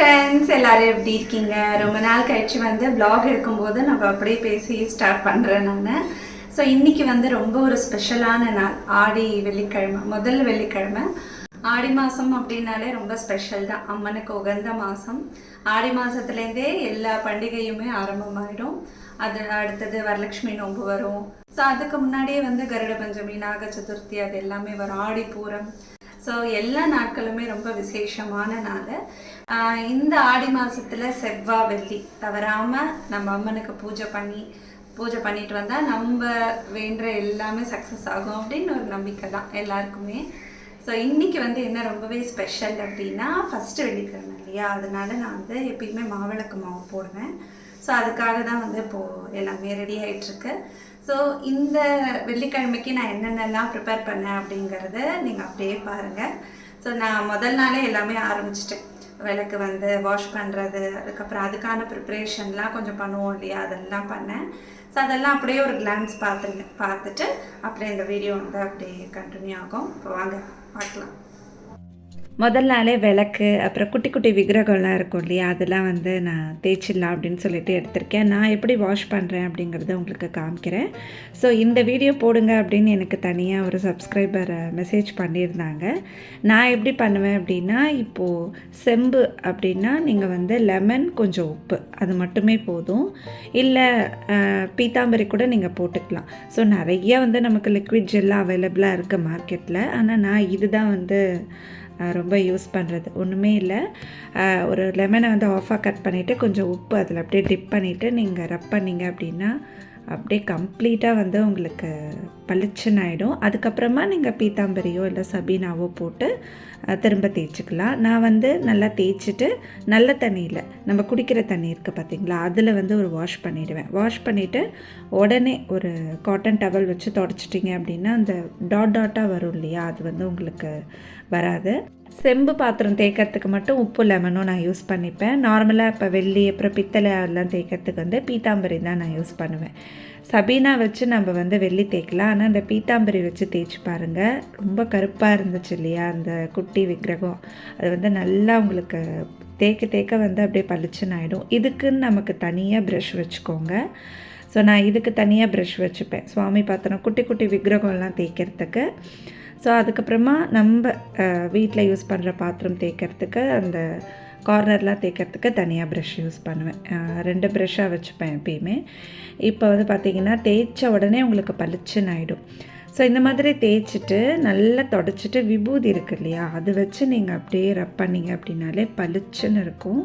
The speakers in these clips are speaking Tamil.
ஃப்ரெண்ட்ஸ் எல்லாரும் எப்படி இருக்கீங்க? ரொம்ப நாள் கழிச்சு வந்து பிளாக் எடுக்கும்போது நம்ம அப்படியே பேசி ஸ்டார்ட் பண்ணுறேன் நான். ஸோ இன்னைக்கு வந்து ரொம்ப ஒரு ஸ்பெஷலான நாள். ஆடி வெள்ளிக்கிழமை. முதல் வெள்ளிக்கிழமை. ஆடி மாதம் அப்படின்னாலே ரொம்ப ஸ்பெஷல் தான். அம்மனுக்கு உகந்த மாதம் ஆடி மாதத்துலேருந்தே எல்லா பண்டிகையுமே ஆரம்பமாயிடும். அது அடுத்தது வரலட்சுமி நோன்பு வரும். ஸோ அதுக்கு முன்னாடியே வந்து கருட பஞ்சமி நாக சதுர்த்தி அது எல்லாமே வரும். ஆடி பூரம். ஸோ எல்லா நாட்களுமே ரொம்ப விசேஷமான நாள். இந்த ஆடி மாதத்தில் செவ்வாய் வெள்ளி. தவறாமல் நம்ம அம்மனுக்கு பூஜை பண்ணி பூஜை பண்ணிட்டு வந்தால் நம்ம வேண்டுற எல்லாமே சக்ஸஸ் ஆகும் அப்படின்னு ஒரு நம்பிக்கை தான் எல்லாருக்குமே. ஸோ இன்றைக்கி வந்து என்ன ரொம்பவே ஸ்பெஷல் அப்படின்னா ஃபஸ்ட்டு வெள்ளிக்கிழமை இல்லையா? அதனால நான் வந்து எப்பயுமே மாவிளக்கு மாவு போடுவேன். ஸோ அதுக்காக தான் வந்து இப்போது எல்லாமே ரெடி ஆகிட்டுருக்கு ஸோ இந்த வெள்ளிக்கிழமைக்கு நான் என்னென்னலாம் ப்ரிப்பேர் பண்ணேன் அப்படிங்கிறத நீங்கள் அப்படியே பாருங்கள் ஸோ நான் முதல் நாளே எல்லாமே ஆரம்பிச்சிட்டேன். விளக்கு வந்து வாஷ் பண்ணுறது அதுக்கப்புறம் அதுக்கான ப்ரிப்ரேஷன்லாம் கொஞ்சம் பண்ணுவோம் இல்லையா? அதெல்லாம் பண்ணேன். ஸோ அதெல்லாம் அப்படியே ஒரு கிளான்ஸ் பார்த்துருங்க பார்த்துட்டு அப்படியே இந்த வீடியோ வந்து அப்படியே கண்டினியூ ஆகும். இப்போ வாங்க பார்க்கலாம். முதல் நாளே விளக்கு அப்புறம் குட்டி குட்டி விக்கிரகம்லாம் இருக்கும் இல்லையா? அதெல்லாம் வந்து நான் தேய்ச்சிடலாம் அப்படின்னு சொல்லிட்டு எடுத்திருக்கேன். நான் எப்படி வாஷ் பண்ணுறேன் அப்படிங்கிறத உங்களுக்கு காமிக்கிறேன். ஸோ இந்த வீடியோ போடுங்க அப்படின்னு எனக்கு தனியாக ஒரு சப்ஸ்கிரைபர் மெசேஜ் பண்ணியிருந்தாங்க. நான் எப்படி பண்ணுவேன் அப்படின்னா இப்போது செம்பு அப்படின்னா நீங்கள் வந்து லெமன் கொஞ்சம் உப்பு. அது மட்டுமே போதும். இல்லை பீத்தாம்பரி கூட நீங்கள் போட்டுக்கலாம். ஸோ நிறைய வந்து நமக்கு லிக்விட் ஜெல்லாம் அவைலபிளாக இருக்குது மார்க்கெட்டில் ஆனால் நான் இதுதான் வந்து ரொம்ப யூஸ் பண்ணுறது ஒன்றுமே இல்லை. ஒரு லெமனை வந்து ஆஃபாக கட் பண்ணிவிட்டு கொஞ்சம் உப்பு அதில் அப்படியே டிப் பண்ணிவிட்டு நீங்கள் ரப் பண்ணிங்க அப்படின்னா அப்படியே கம்ப்ளீட்டாக வந்து உங்களுக்கு பளிச்சுன்னு ஆகிடும் அதுக்கப்புறமா நீங்கள் பீத்தாம்பரியோ இல்லை சபீனாவோ போட்டு திரும்ப தேய்ச்சிக்கலாம். நான் வந்து நல்லா தேய்ச்சிட்டு நல்ல தண்ணியில் நம்ம குடிக்கிற தண்ணி இருக்குது பார்த்தீங்களா அதில் வந்து ஒரு வாஷ் பண்ணிவிடுவேன் வாஷ் பண்ணிவிட்டு உடனே ஒரு காட்டன் டவல் வச்சு தொடச்சிட்டிங்க அப்படின்னா அந்த டாட் டாட்டாக வரும் இல்லையா அது வந்து உங்களுக்கு வராது. செம்பு பாத்திரம் தேய்க்கிறதுக்கு மட்டும் உப்பு லெமனும் நான் யூஸ் பண்ணிப்பேன். நார்மலாக இப்போ வெள்ளி அப்புறம் பித்தளை எல்லாம் தேய்க்கிறதுக்கு வந்து பீத்தாம்பரி தான் நான் யூஸ் பண்ணுவேன். சபீனா வச்சு நம்ம வந்து வெள்ளி தேய்க்கலாம். ஆனால் அந்த பீத்தாம்பரி வச்சு தேய்ச்சி பாருங்கள் ரொம்ப கருப்பாக இருந்துச்சு இல்லையா அந்த குட்டி விக்கிரகம். அது வந்து நல்லா உங்களுக்கு தேய்க்க தேய்க்க வந்து அப்படியே பளிச்சுன்னு ஆகிடும் இதுக்குன்னு நமக்கு தனியாக ப்ரஷ் வச்சுக்கோங்க. ஸோ நான் இதுக்கு தனியாக ப்ரஷ் வச்சுப்பேன். சுவாமி பாத்திரம் குட்டி குட்டி விக்கிரகம்லாம் தேய்க்கிறதுக்கு. ஸோ அதுக்கப்புறமா நம்ம வீட்டில் யூஸ் பண்ணுற பாத்திரம் தேய்க்கிறதுக்கு அந்த கார்னர்லாம் தேய்க்கிறதுக்கு தனியாக ப்ரஷ் யூஸ் பண்ணுவேன். ரெண்டு ப்ரெஷ்ஷாக வச்சுப்பேன் எப்பயுமே. இப்போ வந்து பார்த்திங்கன்னா தேய்ச்ச உடனே உங்களுக்கு பளிச்சுன்னு ஆகிடும் ஸோ இந்த மாதிரி தேய்ச்சிட்டு நல்லா தொடச்சிட்டு விபூதி இருக்கு இல்லையா? அது வச்சு நீங்கள் அப்படியே ரப் பண்ணீங்க அப்படின்னாலே பளிச்சுன்னு இருக்கும்.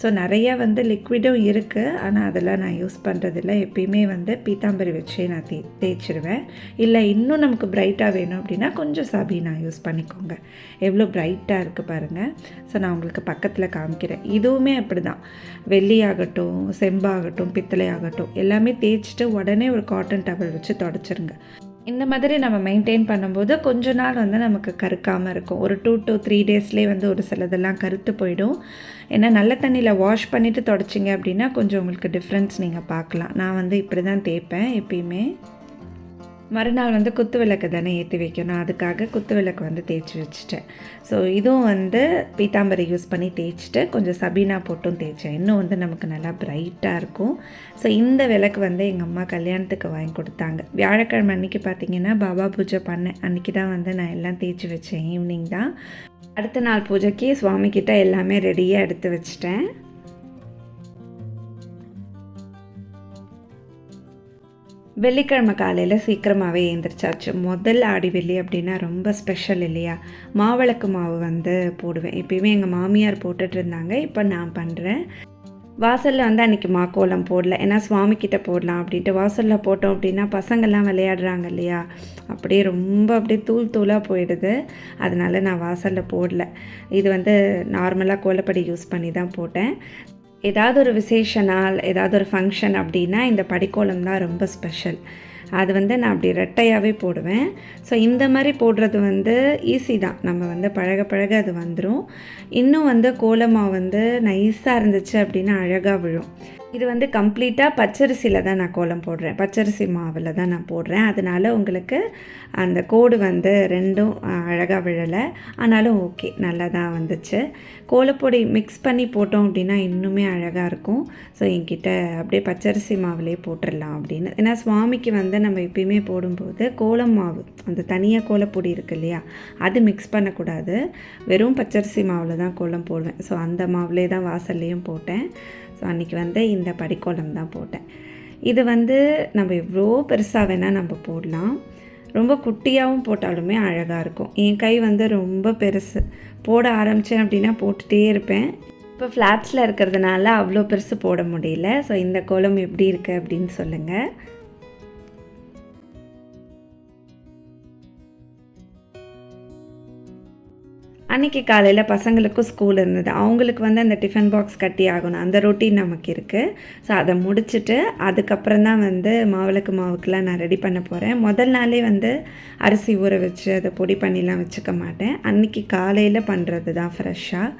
ஸோ நிறையா வந்து லிக்விடும் இருக்குது ஆனால் அதெல்லாம் நான் யூஸ் பண்ணுறதில்ல எப்பயுமே வந்து பீத்தாம்பரி வச்சே நான் தே தேய்ச்சிடுவேன் இல்லை இன்னும் நமக்கு பிரைட்டாக வேணும் அப்படின்னா கொஞ்சம் சபி நான் யூஸ் பண்ணிக்கோங்க. எவ்வளோ பிரைட்டாக இருக்குது பாருங்கள் ஸோ நான் உங்களுக்கு பக்கத்தில் காமிக்கிறேன். இதுவுமே அப்படி தான் வெள்ளியாகட்டும் செம்பாகட்டும் பித்தளை ஆகட்டும் எல்லாமே தேய்ச்சிட்டு உடனே ஒரு காட்டன் டவல் வச்சு தொடச்சிருங்க. இந்த மாதிரி நம்ம மெயின்டைன் பண்ணும்போது கொஞ்ச நாள் வந்து நமக்கு கருக்காமல் இருக்கும். ஒரு டூ டு த்ரீ டேஸ்லேயே வந்து ஒரு சிலதெல்லாம் கருத்து போயிடும். ஏன்னா நல்ல தண்ணியில் வாஷ் பண்ணிவிட்டு தொடச்சிங்க அப்படின்னா கொஞ்சம் உங்களுக்கு டிஃப்ரென்ஸ் நீங்கள் பார்க்கலாம். நான் வந்து இப்படி தான் தேய்ப்பேன் எப்பயுமே. மறுநாள் வந்து குத்து விளக்கு தானே ஏற்றி வைக்கணும். அதுக்காக குத்து விளக்கு வந்து தேய்ச்சி வச்சுட்டேன். ஸோ இதுவும் வந்து பீத்தாம்பரை யூஸ் பண்ணி தேய்ச்சிட்டு கொஞ்சம் சபீனா போட்டும் தேய்ச்சேன். இன்னும் வந்து நமக்கு நல்லா பிரைட்டாக இருக்கும். ஸோ இந்த விளக்கு வந்து எங்கள் அம்மா கல்யாணத்துக்கு வாங்கி கொடுத்தாங்க. வியாழக்கிழமை அன்றைக்கி பார்த்தீங்கன்னா பாபா பூஜை பண்ணேன். அன்றைக்கி தான் வந்து நான் எல்லாம் தேய்ச்சி வச்சேன். ஈவினிங் தான். அடுத்த நாள் பூஜைக்கு சுவாமி எல்லாமே ரெடியாக எடுத்து வச்சிட்டேன். வெள்ளிக்கிழமை காலையில் சீக்கிரமாகவே எழுந்திரிச்சாச்சு முதல் ஆடி வெள்ளி அப்படின்னா ரொம்ப ஸ்பெஷல் இல்லையா? மாவிளக்கு மாவு வந்து போடுவேன். எப்பயுமே எங்கள் மாமியார் போட்டுட்டு இருந்தாங்க. இப்போ நான் பண்ணுறேன் வாசலில் வந்து அன்றைக்கி மாக்கோலம் போடல. ஏன்னா சுவாமிக்கிட்ட போடலாம் அப்படின்ட்டு வாசலில் போட்டோம் அப்படின்னா பசங்கள்லாம் விளையாடுறாங்க இல்லையா? அப்படியே ரொம்ப அப்படியே தூள் தூளாக போயிடுது. அதனால நான் வாசலில் போடல. இது வந்து நார்மலாக கோலப்படி யூஸ் பண்ணி தான் போட்டேன். ஏதாவது ஒரு விசேஷ நாள் ஏதாவது ஒரு ஃபங்க்ஷன் அப்படின்னா இந்த படிக்கோலம் தான் ரொம்ப ஸ்பெஷல் அது வந்து நான் அப்படி ரெட்டையாகவே போடுவேன். ஸோ இந்த மாதிரி போடுறது வந்து ஈஸி தான். நம்ம வந்து பழக பழக அது வந்துடும் இன்னும் வந்து கோலமாக வந்து நைஸாக இருந்துச்சு அப்படின்னா அழகாக விழும். இது வந்து கம்ப்ளீட்டாக பச்சரிசியில் தான் நான் கோலம் போடுறேன். பச்சரிசி மாவில் தான் நான் போடுறேன். அதனால் உங்களுக்கு அந்த கோடு வந்து ரெண்டும் அழகாக விழலை. ஆனாலும் ஓகே நல்லா தான் வந்துச்சு. கோலப்பொடி மிக்ஸ் பண்ணி போட்டோம் அப்படின்னா இன்னுமே அழகாக இருக்கும். ஸோ என்கிட்ட அப்படியே பச்சரிசி மாவுலேயே போட்டுடலாம் அப்படின்னு. ஏன்னா சுவாமிக்கு வந்து நம்ம எப்பயுமே போடும்போது கோலம் மாவு அந்த தனியாக கோலப்பொடி இருக்கு இல்லையா அது மிக்ஸ் பண்ணக்கூடாது. வெறும் பச்சரிசி மாவில் தான் கோலம் போடுவேன். ஸோ அந்த மாவிலே தான் வாசல்லையும் போட்டேன். ஸோ அன்றைக்கி வந்து இந்த படிக்கோலம் தான் போட்டேன். இது வந்து நம்ம எவ்வளோ பெருசாக வேணால் நம்ம போடலாம். ரொம்ப குட்டியாகவும் போட்டாலுமே அழகாக இருக்கும். என் கை வந்து ரொம்ப பெருசு. போட ஆரம்பித்தேன் அப்படின்னா போட்டுகிட்டே இருப்பேன். இப்போ ஃப்ளாட்ஸில் இருக்கிறதுனால அவ்வளோ பெருசு போட முடியல. ஸோ இந்த கோலம் எப்படி இருக்குது அப்படின்னு சொல்லுங்கள் அன்றைக்கி காலையில் பசங்களுக்கும் ஸ்கூல் இருந்தது. அவங்களுக்கு வந்து அந்த டிஃபன் பாக்ஸ் கட்டி ஆகணும். அந்த ரொட்டீன் நமக்கு இருக்குது ஸோ அதை முடிச்சுட்டு அதுக்கப்புறம் தான் வந்து மாவிளக்கு மாவுக்கெலாம் நான் ரெடி பண்ண போகிறேன் முதல் நாளே வந்து அரிசி ஊற வச்சு அதை பொடி பண்ணிலாம் வச்சுக்க மாட்டேன். அன்றைக்கி காலையில் பண்ணுறது தான் ஃப்ரெஷ்ஷாக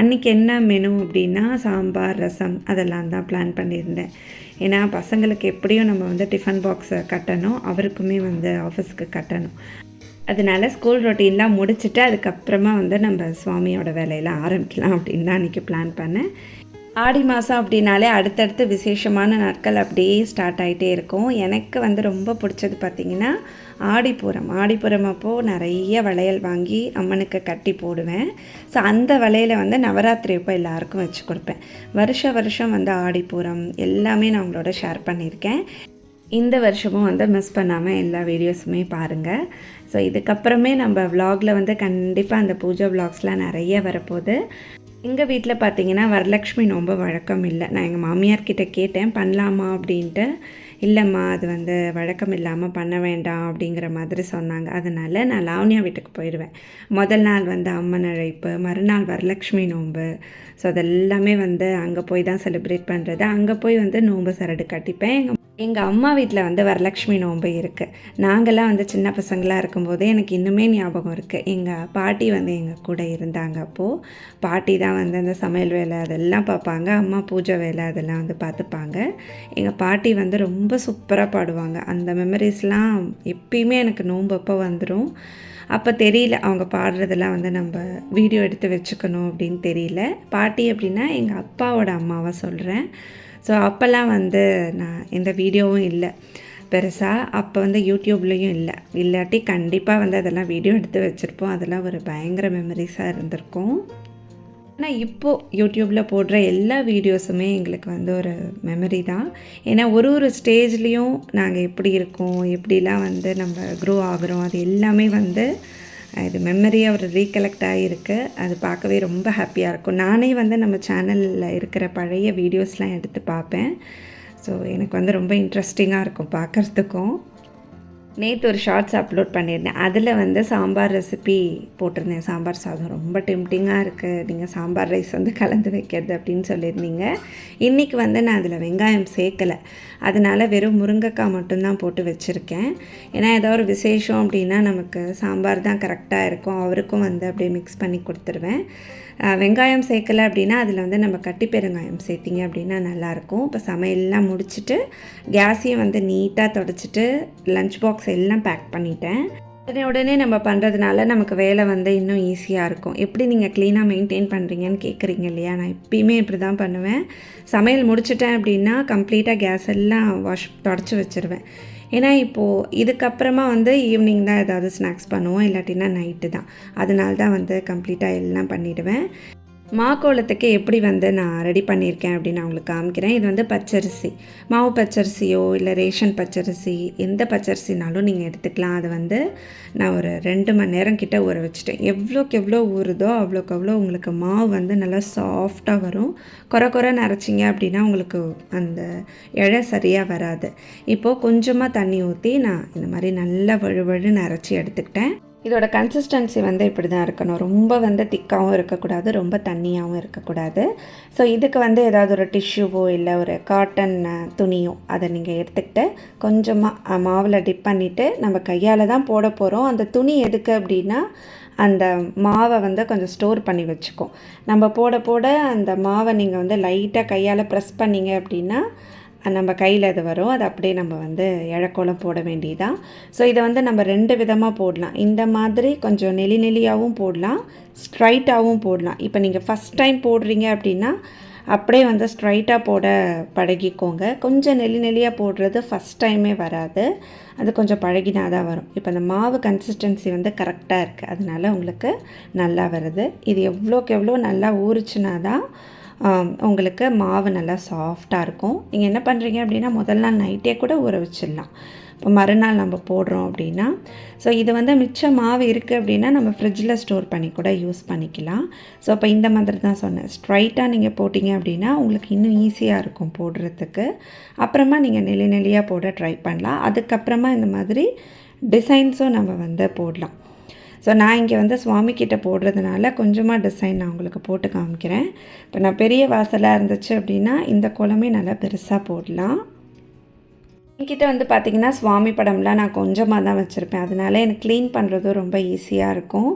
அன்றைக்கி என்ன மெனு அப்படின்னா சாம்பார் ரசம் அதெல்லாம் தான் பிளான் பண்ணியிருந்தேன். ஏன்னா பசங்களுக்கு எப்படியும் நம்ம வந்து டிஃபன் பாக்ஸை கட்டணும். அவருக்குமே வந்து ஆஃபீஸ்க்கு கட்டணும். அதனால ஸ்கூல் ரொட்டீன்லாம் முடிச்சுட்டு அதுக்கப்புறமா வந்து நம்ம சுவாமியோட வேலையெல்லாம் ஆரம்பிக்கலாம் அப்படின்னு தான் அன்றைக்கி பிளான் பண்ணேன். ஆடி மாதம் அப்படின்னாலே அடுத்தடுத்து விசேஷமான நாட்கள் அப்படியே ஸ்டார்ட் ஆகிட்டே இருக்கும். எனக்கு வந்து ரொம்ப பிடிச்சது பார்த்திங்கன்னா ஆடிப்பூரம். ஆடிப்பூரம் அப்போது நிறைய வளையல் வாங்கி அம்மனுக்கு கட்டி போடுவேன். ஸோ அந்த வளையலை வந்து நவராத்திரி அப்போ எல்லாருக்கும் வச்சு கொடுப்பேன். வருஷ வருஷம் வந்து ஆடிப்பூரம் எல்லாமே நான் உங்களோட ஷேர் பண்ணியிருக்கேன். இந்த வருஷமும் வந்து மிஸ் பண்ணாமல் எல்லா வீடியோஸுமே பாருங்கள் ஸோ இதுக்கப்புறமே நம்ம விலாகில் வந்து கண்டிப்பாக அந்த பூஜை விலாக்ஸ்லாம் நிறைய வரப்போகுது. எங்கள் வீட்டில் பார்த்தீங்கன்னா வரலக்ஷ்மி நோன்பு வழக்கம் இல்லை. நான் எங்கள் மாமியார்கிட்ட கேட்டேன் பண்ணலாமா? அப்படின்ட்டு. இல்லைம்மா அது வந்து வழக்கம் இல்லாமல் பண்ண வேண்டாம் அப்படிங்கிற மாதிரி சொன்னாங்க. அதனால் நான் லாவண்யா வீட்டுக்கு போயிடுவேன். முதல் நாள் வந்து அம்மன் அழைப்பு மறுநாள் வரலக்ஷ்மி நோன்பு. ஸோ அதெல்லாமே வந்து அங்கே போய் தான் செலிப்ரேட் பண்ணுறது அங்கே போய் வந்து நோன்பு சரடு கட்டிப்பேன். எங்கள் எங்கள் அம்மா வீட்டில் வந்து வரலக்ஷ்மி நோன்பு இருக்குது நாங்கள்லாம் வந்து சின்ன பசங்களாக இருக்கும்போது எனக்கு இன்னுமே ஞாபகம் இருக்குது எங்கள் பாட்டி வந்து எங்கள் கூட இருந்தாங்க அப்போது பாட்டி தான் வந்து அந்த சமையல் வேலை அதெல்லாம் பார்ப்பாங்க அம்மா பூஜை வேலை அதெல்லாம் வந்து பார்த்துப்பாங்க எங்கள் பாட்டி வந்து ரொம்ப சூப்பராக பாடுவாங்க. அந்த மெமரிஸ்லாம் எப்பயுமே எனக்கு நோன்பு அப்போ வந்துடும் அப்போ தெரியல அவங்க பாடுறதெல்லாம் வந்து நம்ம வீடியோ எடுத்து வச்சுக்கணும் அப்படின்னு தெரியல. பாட்டி அப்படின்னா எங்கள் அப்பாவோட அம்மாவை சொல்கிறேன் ஸோ அப்போல்லாம் வந்து நான் எந்த வீடியோவும் இல்லை. பெருசாக அப்போ வந்து யூடியூப்லேயும் இல்லை. இல்லாட்டி கண்டிப்பாக வந்து அதெல்லாம் வீடியோ எடுத்து வச்சுருப்போம். அதெல்லாம் ஒரு பயங்கர மெமரிஸாக இருந்திருக்கும். ஆனால் இப்போது யூடியூப்பில் போடுற எல்லா வீடியோஸுமே எங்களுக்கு வந்து ஒரு மெமரி தான். ஏன்னா ஒரு ஒரு ஸ்டேஜ்லேயும் நாங்கள் எப்படி இருக்கோம் எப்படிலாம் வந்து நம்ம க்ரோ ஆகிறோம் அது எல்லாமே வந்து இது மெமரியாக ஒரு ரீகலெக்ட் ஆகிருக்கு அது பார்க்கவே ரொம்ப ஹாப்பியாக இருக்கும். நானே வந்து நம்ம சேனலில் இருக்கிற பழைய வீடியோஸ்லாம் எடுத்து பார்ப்பேன். ஸோ எனக்கு வந்து ரொம்ப இன்ட்ரெஸ்டிங்காக இருக்கும் பார்க்குறதுக்கும். நேற்று ஒரு ஷார்ட்ஸ் அப்லோட் பண்ணியிருந்தேன். அதில் வந்து சாம்பார் ரெசிபி போட்டிருந்தேன். சாம்பார் சாதம் ரொம்ப டெம்டிங்காக இருக்குது நீங்கள் சாம்பார் ரைஸ் வந்து கலந்து வைக்கிறது அப்படின்னு சொல்லியிருந்தீங்க. இன்றைக்கி வந்து நான் அதில் வெங்காயம் சேர்க்கலை. அதனால் வெறும் முருங்கைக்காய் மட்டும்தான் போட்டு வச்சுருக்கேன். ஏன்னா ஏதோ ஒரு விசேஷம் அப்படின்னா நமக்கு சாம்பார் தான் கரெக்டாக இருக்கும். அவருக்கும் வந்து அப்படியே மிக்ஸ் பண்ணி கொடுத்துருவேன். வெங்காயம் சேர்க்கலை அப்படின்னா அதில் வந்து நம்ம கட்டி பெருங்காயம் சேர்த்திங்க அப்படின்னா நல்லாயிருக்கும். இப்போ சமையல்லாம் முடிச்சுட்டு கேஸையும் வந்து நீட்டாக தொடச்சிட்டு லஞ்ச் பாக்ஸ் எல்லாம் பேக் பண்ணிட்டேன். உடனே உடனே நம்ம பண்ணுறதுனால நமக்கு வேலை வந்து இன்னும் ஈஸியாக இருக்கும். எப்படி நீங்கள் க்ளீனாக மெயின்டைன் பண்ணுறீங்கன்னு கேட்குறீங்க இல்லையா? நான் எப்பயுமே இப்படி தான் பண்ணுவேன். சமையல் முடிச்சிட்டேன் அப்படின்னா கம்ப்ளீட்டாக கேஸ் எல்லாம் வாஷ் தொடச்சி வச்சுருவேன். ஏன்னா இப்போது இதுக்கப்புறமா வந்து ஈவினிங் தான் ஏதாவது ஸ்நாக்ஸ் பண்ணுவோம் இல்லாட்டினா நைட்டு தான். அதனால தான் வந்து கம்ப்ளீட்டாக எல்லாம் பண்ணிவிடுவேன் மாக்கோளத்துக்கு எப்படி வந்து நான் ரெடி பண்ணியிருக்கேன் அப்படின்னு நான் உங்களுக்கு காமிக்கிறேன். இது வந்து பச்சரிசி. மாவு பச்சரிசியோ இல்லை ரேஷன் பச்சரிசி எந்த பச்சரிசினாலும் நீங்கள் எடுத்துக்கலாம். அது வந்து நான் ஒரு ரெண்டு மணி நேரம் கிட்ட ஊற வச்சுட்டேன். எவ்வளோக்கு எவ்வளோ ஊறுதோ அவ்வளோக்கு அவ்வளோ உங்களுக்கு மாவு வந்து நல்லா சாஃப்டாக வரும். குறை குறை நரைச்சிங்க அப்படின்னா உங்களுக்கு அந்த இழை சரியாக வராது. இப்போது கொஞ்சமாக தண்ணி ஊற்றி நான் இந்த மாதிரி நல்லா வழுவழு நரைச்சி எடுத்துக்கிட்டேன். இதோட கன்சிஸ்டன்சி வந்து இப்படி தான் இருக்கணும். ரொம்ப வந்து திக்காகவும் இருக்கக்கூடாது ரொம்ப தண்ணியாகவும் இருக்கக்கூடாது. ஸோ இதுக்கு வந்து ஏதாவது ஒரு டிஷ்யூவோ இல்லை ஒரு காட்டன் துணியோ அதை நீங்கள் எடுத்துக்கிட்டு கொஞ்சமாக மாவில் டிப் பண்ணிவிட்டு நம்ம கையால் தான் போட போகிறோம் அந்த துணி எதுக்கு அப்படின்னா அந்த மாவை வந்து கொஞ்சம் ஸ்டோர் பண்ணி வச்சுக்கும். நம்ம போட போட அந்த மாவை நீங்கள் வந்து லைட்டாக கையால் ப்ரெஸ் பண்ணீங்க அப்படின்னா நம்ம கையில் அது வரும். அது அப்படியே நம்ம வந்து இழக்கோலம் போட வேண்டியதான் ஸோ இதை வந்து நம்ம ரெண்டு விதமாக போடலாம். இந்த மாதிரி கொஞ்சம் நெளி நெளியாகவும் போடலாம். ஸ்ட்ரைட்டாகவும் போடலாம். இப்போ நீங்கள் ஃபஸ்ட் டைம் போடுறீங்க அப்படின்னா அப்படியே வந்து ஸ்ட்ரைட்டாக போட பழகிக்கோங்க. கொஞ்சம் நெளி நெளியாக போடுறது ஃபஸ்ட் டைமே வராது. அது கொஞ்சம் பழகினா தான் வரும். இப்போ அந்த மாவு கன்சிஸ்டன்சி வந்து கரெக்டாக இருக்குது அதனால உங்களுக்கு நல்லா வருது. இது எவ்வளோக்கு எவ்வளோ நல்லா ஊறுச்சுனா தான் உங்களுக்கு மாவு நல்லா சாஃப்டாக இருக்கும். நீங்கள் என்ன பண்ணுறீங்க அப்படின்னா முதல் நாள் நைட்டே கூட ஊற வச்சிடலாம். இப்போ மறுநாள் நம்ம போடுறோம் அப்படின்னா ஸோ இது வந்து மிச்ச மாவு இருக்குது அப்படின்னா நம்ம ஃப்ரிட்ஜில் ஸ்டோர் பண்ணி கூட யூஸ் பண்ணிக்கலாம். ஸோ இப்போ இந்த மாதிரி தான் சொன்னேன். ஸ்ட்ரைட்டாக நீங்கள் போட்டிங்க அப்படின்னா உங்களுக்கு இன்னும் ஈஸியாக இருக்கும் போடுறதுக்கு. அப்புறமா நீங்கள் நெளி நெளியாக போட ட்ரை பண்ணலாம். அதுக்கப்புறமா இந்த மாதிரி டிசைன்ஸும் நம்ம வந்து போடலாம். ஸோ நான் இங்கே வந்து சுவாமி கிட்டே போடுறதுனால கொஞ்சமாக டிசைன் நான் உங்களுக்கு போட்டு காமிக்கிறேன். இப்போ நான் பெரிய வாசலாக இருந்துச்சு அப்படின்னா இந்த குளமே நல்லா பெருசாக போடலாம். என்கிட்ட வந்து பார்த்திங்கன்னா சுவாமி படம்லாம் நான் கொஞ்சமாக தான் வச்சுருப்பேன். அதனால எனக்கு க்ளீன் பண்ணுறதும் ரொம்ப ஈஸியாக இருக்கும்.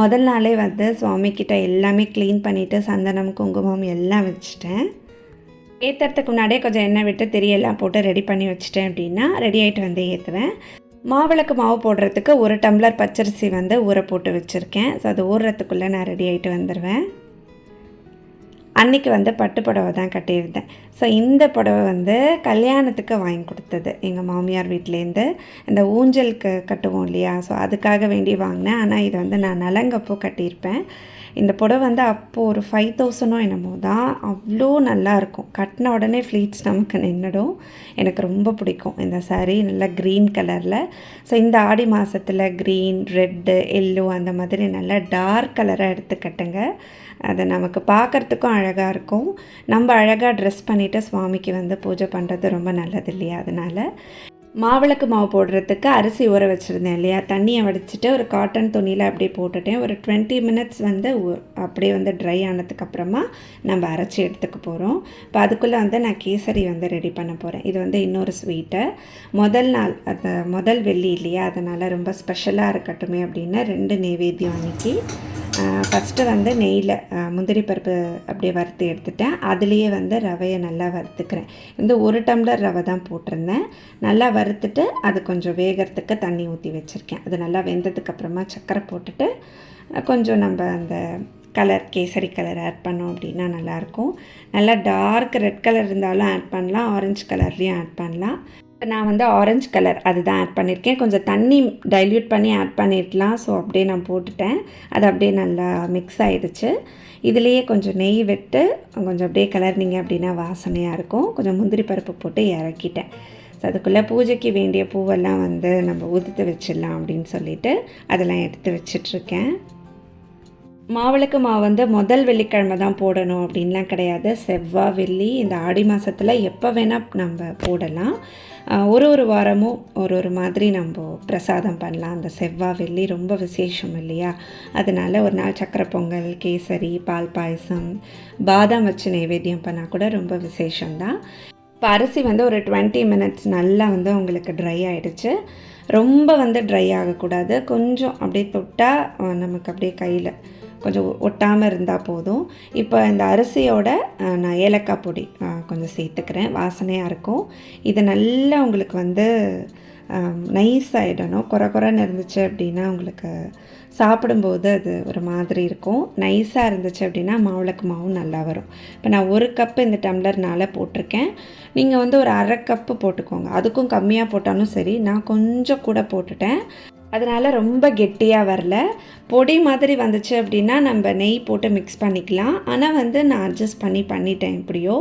முதல் நாளே வந்து சுவாமிக்கிட்ட எல்லாமே க்ளீன் பண்ணிவிட்டு சந்தனம் குங்குமம் எல்லாம் வச்சுட்டேன். ஏற்றுறதுக்கு முன்னாடியே கொஞ்சம் எண்ணெய் விட்டு திரியெல்லாம் போட்டு ரெடி பண்ணி வச்சுட்டேன் அப்படின்னா ரெடி ஆகிட்டு வந்து ஏற்றுவேன் மாவிளக்கு மாவு போடுறதுக்கு ஒரு டம்ளர் பச்சரிசி வந்து ஊற போட்டு வச்சுருக்கேன். ஸோ அது ஊறுறதுக்குள்ளே நான் ரெடி ஆகிட்டு வந்துடுவேன் அன்னைக்கு வந்து பட்டு புடவை தான் கட்டியிருந்தேன். ஸோ இந்த புடவை வந்து கல்யாணத்துக்கு வாங்கி கொடுத்தது எங்கள் மாமியார் வீட்டிலேருந்து இந்த ஊஞ்சலுக்கு கட்டுவோம் இல்லையா? ஸோ அதுக்காக வேண்டி வாங்கினேன். ஆனால் இது வந்து நான் நலங்கப்போ கட்டியிருப்பேன். இந்த புடவை வந்து அப்போது ஒரு ஃபைவ் தௌசண்டோ என்னமோ தான். அவ்வளோ நல்லாயிருக்கும் கட்டின உடனே ஃப்ளீட்ஸ் நமக்கு நின்றுடும் எனக்கு ரொம்ப பிடிக்கும். இந்த சாரீ நல்லா க்ரீன் கலரில் ஸோ இந்த ஆடி மாதத்தில் க்ரீன் ரெட்டு எல்லோ அந்த மாதிரி நல்லா டார்க் கலராக எடுத்து கட்டுங்க. அது நமக்கு பார்க்குறதுக்கும் அழகாக இருக்கும். நம்ம அழகாக ட்ரெஸ் பண்ணிவிட்டு சுவாமிக்கு வந்து பூஜை பண்ணுறது ரொம்ப நல்லது இல்லையா? அதனால் மாவிளக்கு மாவு போடுறதுக்கு அரிசி ஊற வச்சுருந்தேன் இல்லையா? தண்ணியை வடிச்சிட்டு ஒரு காட்டன் துணியில் அப்படியே போட்டுட்டேன் ஒரு டுவெண்ட்டி மினிட்ஸ் வந்து அப்படியே வந்து ட்ரை ஆனதுக்கப்புறமா நம்ம அரைச்சி எடுத்துக்க போகிறோம் இப்போ அதுக்குள்ளே வந்து நான் கேசரி வந்து ரெடி பண்ண போகிறேன் இது வந்து இன்னொரு ஸ்வீட்டு முதல் நாள் அந்த முதல் வெள்ளி இல்லையா? அதனால் ரொம்ப ஸ்பெஷலாக இருக்கட்டுமே அப்படின்னு ரெண்டு நெய்வேத்தியம் அன்னைக்கு ஃபஸ்ட்டு வந்து நெய்யில் முந்திரி பருப்பு அப்படியே வறுத்து எடுத்துட்டேன். அதுலேயே வந்து ரவையை நல்லா வறுத்துக்கிறேன். இந்த ஒரு டம்ளர் ரவை தான் போட்டிருந்தேன். நல்லா வறுத்துட்டு அது கொஞ்சம் வேகிறதுக்கு தண்ணி ஊற்றி வச்சுருக்கேன். அது நல்லா வெந்ததுக்கப்புறமா சர்க்கரை போட்டுட்டு கொஞ்சம் நம்ம அந்த கலர் கேசரி கலர் ஆட் பண்ணோம் அப்படின்னா நல்லாயிருக்கும் நல்லா டார்க் ரெட் கலர் இருந்தாலும் ஆட் பண்ணலாம். ஆரஞ்சு கலர்லேயும் ஆட் பண்ணலாம். நான் வந்து ஆரஞ்சு கலர் அதுதான் ஆட் பண்ணியிருக்கேன். கொஞ்சம் தண்ணி டைல்யூட் பண்ணி ஆட் பண்ணிடலாம் ஸோ அப்படியே நான் போட்டுட்டேன். அது அப்படியே நல்லா மிக்ஸ் ஆயிடுச்சு. இதுலேயே கொஞ்சம் நெய் விட்டு கொஞ்சம் அப்படியே கலர்னிங்க அப்படின்னா வாசனையாக இருக்கும். கொஞ்சம் முந்திரி பருப்பு போட்டு இறக்கிட்டேன். ஸோ அதுக்குள்ளே பூஜைக்கு வேண்டிய பூவெல்லாம் வந்து நம்ம உதுத்து வச்சிடலாம் அப்படின்னு சொல்லிட்டு அதெல்லாம் எடுத்து வச்சிட்ருக்கேன். மாவிளக்கு மாவு வந்து முதல் வெள்ளிக்கிழமை தான் போடணும் அப்படின்லாம் கிடையாது. செவ்வாய் வெள்ளி இந்த ஆடி மாதத்தில் எப்போ வேணால் நம்ம போடலாம். ஒரு ஒரு வாரமும் ஒரு ஒரு மாதிரி நம்ம பிரசாதம் பண்ணலாம். அந்த செவ்வாய் வெள்ளி ரொம்ப விசேஷம் இல்லையா? அதனால் ஒரு நாள் சக்கரை பொங்கல் கேசரி பால் பாயசம் பாதாம் வச்சு நைவேத்தியம் பண்ணால் கூட ரொம்ப விசேஷம்தான் இப்போ அரிசி வந்து ஒரு டுவெண்ட்டி மினிட்ஸ் நல்லா வந்து உங்களுக்கு ட்ரை ஆகிடுச்சு ரொம்ப வந்து ட்ரை ஆகக்கூடாது. கொஞ்சம் அப்படியே தொட்டால் நமக்கு அப்படியே கையில் கொஞ்சம் ஒட்டாமல் இருந்தால் போதும். இப்போ இந்த அரிசியோட நான் ஏலக்காய் பொடி கொஞ்சம் சேர்த்துக்கிறேன். வாசனையாக இருக்கும். இது நல்லா உங்களுக்கு வந்து நைஸ் ஆகிடணும் குறை குறைன்னு இருந்துச்சு அப்படின்னா உங்களுக்கு சாப்பிடும்போது அது ஒரு மாதிரி இருக்கும். நைஸாக இருந்துச்சு அப்படின்னா மாவுளக்கு மாவும் நல்லா வரும். இப்போ நான் ஒரு கப்பு இந்த டம்ளர்னால போட்டிருக்கேன். நீங்கள் வந்து ஒரு அரை கப்பு போட்டுக்கோங்க. அதுக்கும் கம்மியாக போட்டாலும் சரி நான் கொஞ்சம் கூட போட்டுட்டேன். அதனால் ரொம்ப கெட்டியாக வரல. பொடி மாதிரி வந்துச்சு அப்படின்னா நம்ம நெய் போட்டு மிக்ஸ் பண்ணிக்கலாம். ஆனால் வந்து நான் அட்ஜஸ்ட் பண்ணி பண்ணிட்டேன் எப்படியோ.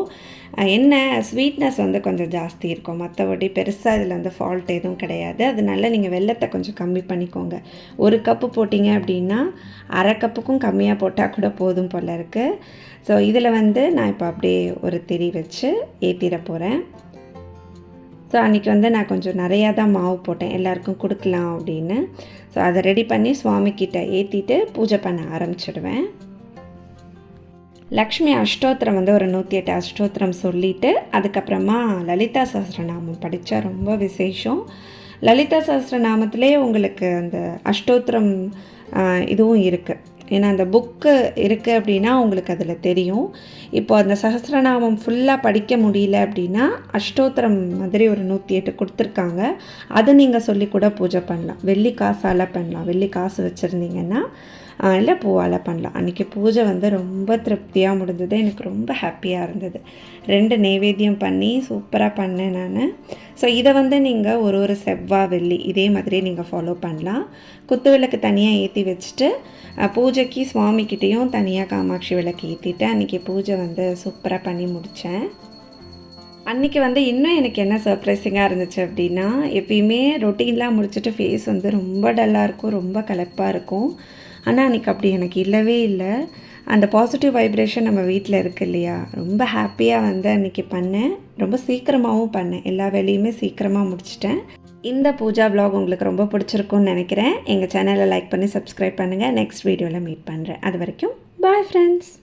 என்ன ஸ்வீட்னஸ் வந்து கொஞ்சம் ஜாஸ்தி இருக்கும். மற்றபடி பெருசாக இதில் வந்து ஃபால்ட் எதுவும் கிடையாது. அதனால நீங்கள் வெல்லத்தை கொஞ்சம் கம்மி பண்ணிக்கோங்க. ஒரு கப்பு போட்டிங்க அப்படின்னா அரை கப்புக்கும் கம்மியாக போட்டால் கூட போதும் போல் இருக்குது ஸோ இதில் வந்து நான் இப்போ அப்படியே ஒரு திரி வச்சு ஏற்றிட போகிறேன் ஸோ அன்றைக்கி வந்து நான் கொஞ்சம் நிறையா தான் மாவு போட்டேன். எல்லாருக்கும் கொடுக்கலாம் அப்படின்னு. ஸோ அதை ரெடி பண்ணி சுவாமிக்கிட்ட ஏற்றிட்டு பூஜை பண்ண ஆரம்பிச்சிடுவேன். லக்ஷ்மி அஷ்டோத்திரம் வந்து ஒரு நூற்றி எட்டு அஷ்டோத்திரம் சொல்லிவிட்டு அதுக்கப்புறமா லலிதா சஹஸ்ரநாமம் படித்தா ரொம்ப விசேஷம். லலிதா சஹஸ்ரநாமத்திலே உங்களுக்கு அந்த அஷ்டோத்திரம் இதுவும் இருக்குது ஏன்னா அந்த புக்கு இருக்குது அப்படின்னா உங்களுக்கு அதில் தெரியும். இப்போ அந்த சஹஸ்ரநாமம் ஃபுல்லாக படிக்க முடியல அப்படின்னா அஷ்டோத்திரம் மாதிரி ஒரு நூற்றி எட்டு கொடுத்துருக்காங்க. அதை நீங்கள் சொல்லி கூட பூஜை பண்ணலாம். வெள்ளி காசால் பண்ணலாம். வெள்ளி காசு வச்சுருந்தீங்கன்னா இல்லை பூவால் பண்ணலாம். அன்றைக்கி பூஜை வந்து ரொம்ப திருப்தியாக முடிஞ்சது. எனக்கு ரொம்ப ஹாப்பியாக இருந்தது. ரெண்டு நைவேத்தியம் பண்ணி சூப்பராக பண்ணேன் நான். ஸோ இதை வந்து நீங்கள் ஒரு ஒரு செவ்வாய் வெள்ளி இதே மாதிரி நீங்கள் ஃபாலோ பண்ணலாம். குத்து விளக்கு தனியாக ஏற்றி வச்சுட்டு பூஜைக்கு சுவாமிக்கிட்டேயும் தனியாக காமாட்சி விளக்கு ஏற்றிட்டு அன்றைக்கி பூஜை வந்து சூப்பராக பண்ணி முடித்தேன் அன்றைக்கி வந்து இன்னும் எனக்கு என்ன சர்ப்ரைசிங்காக இருந்துச்சு அப்படின்னா எப்பயுமே ரொட்டீன்லாம் முடிச்சுட்டு ஃபேஸ் வந்து ரொம்ப டல்லாக இருக்கும் ரொம்ப கலப்பாக இருக்கும். ஆனால் அன்றைக்கி அப்படி எனக்கு இல்லவே இல்லை. அந்த பாசிட்டிவ் வைப்ரேஷன் நம்ம வீட்டில் இருக்கு இல்லையா? ரொம்ப ஹாப்பியாக வந்து அன்றைக்கி பண்ணேன். ரொம்ப சீக்கிரமாகவும் பண்ணேன். எல்லா வேலையுமே சீக்கிரமாக முடிச்சிட்டேன். இந்த பூஜா விலாக் உங்களுக்கு ரொம்ப பிடிச்சிருக்கும்னு நினைக்கிறேன். எங்கள் சேனலை லைக் பண்ணி சப்ஸ்கிரைப் பண்ணுங்கள் நெக்ஸ்ட் வீடியோவில் மீட் பண்ணுறேன் அது வரைக்கும் பாய் ஃப்ரெண்ட்ஸ்